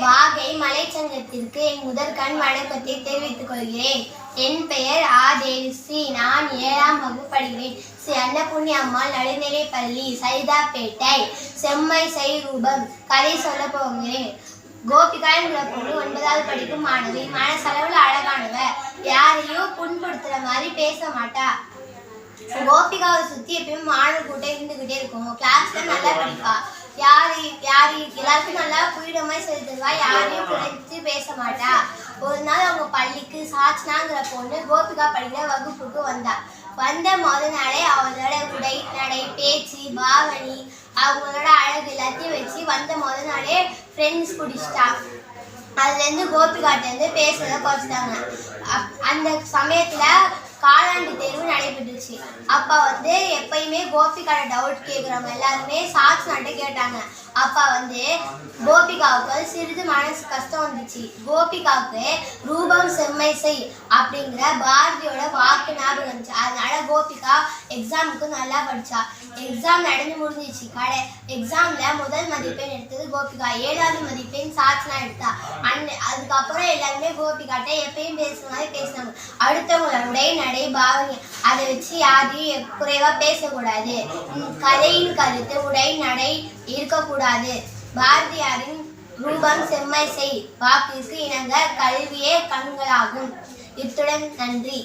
வாகை மலைச்சங்கத்திற்கு என் முதற்கண் வணக்கத்தை தெரிவித்துக் கொள்கிறேன். என் பெயர் ஆ. தேவிஸ்ரீ. நான் ஏழாம் வகுப்பு படிக்கிறேன். ஸ்ரீ அன்னபுண்ணி அம்மாள் நடுநிலை பள்ளி சைதாப்பேட்டை. செம்மை செய் ரூபம் கதை சொல்ல போகிறேன். கோபிகா என்ற ஒன்பதாவது படிக்கும் மாணவி. மனசளவில் அழகானவ. யாரையும் புண்படுத்துற மாதிரி பேச மாட்டா. கோபிகாவை சுற்றி எப்பயும் மாணவர் கூட்டம் இருந்துகிட்டே இருக்கும். கிளாஸ்ல நல்லா படிப்பா. யார் எல்லாருக்கும் நல்லா புரியுடமாய் சொல்லி தருவா யாரையும் குறைத்து பேச மாட்டா ஒரு நாள் அவங்க பள்ளிக்கு சாச்சனாங்கிற பொண்ணு கோபிகா படிக்கிற வகுப்புக்கு வந்தா. வந்த முத நாளே அவளோட உடை நடை பேச்சு பாவனி அவங்களோட அழகு எல்லாத்தையும் வச்சு வந்த முத நாளே ஃப்ரெண்ட்ஸ் பிடிச்சிட்டா அதுலேருந்து கோபிகாட்டேருந்து பேசுறத குறைச்சிட்டாங்க. அப்- அந்த சமயத்தில் நடைபெற்றுச்சு அப்ப வந்து எப்பயுமே கோபிகாட டவுட் கேட்குறவங்க எல்லாருமே சாட்சி நட்டு கேட்டாங்க. அப்பா வந்து கோபிகாவுக்கு சிறிது மனசு கஷ்டம் வந்துச்சு. கோபிகாவுக்கு ரூபம் செம்மை செய் அப்படிங்கிற பாரதியோட வாக்கு ஞாபகம் இருந்துச்சு அதனால கோபிகா எக்ஸாமுக்கு நல்லா படிச்சா. எக்ஸாம் நடந்து முடிஞ்சிச்சு. கடை எக்ஸாம்ல முதல் மதிப்பெண் எடுத்தது கோபிகா. ஏழாவது மதிப்பெண் சாட்சினா எடுத்தா. அண்ட் அதுக்கப்புறம் எல்லாருமே கோபிகாட்ட எப்பயும் பேசுற மாதிரி பேசினாங்க. அடுத்தவங்களுடைய நடை பாவனை அதை வச்சு யாரையும் குறைவா பேசக்கூடாது. உம், கதையின் கருத்து உடை நடை இருக்கக்கூடாது. பாரதியாரின் ரூபம் செம்மை செய் வாக்கிற்கு இணங்க கல்வியே கண்களாகும். இத்துடன் நன்றி.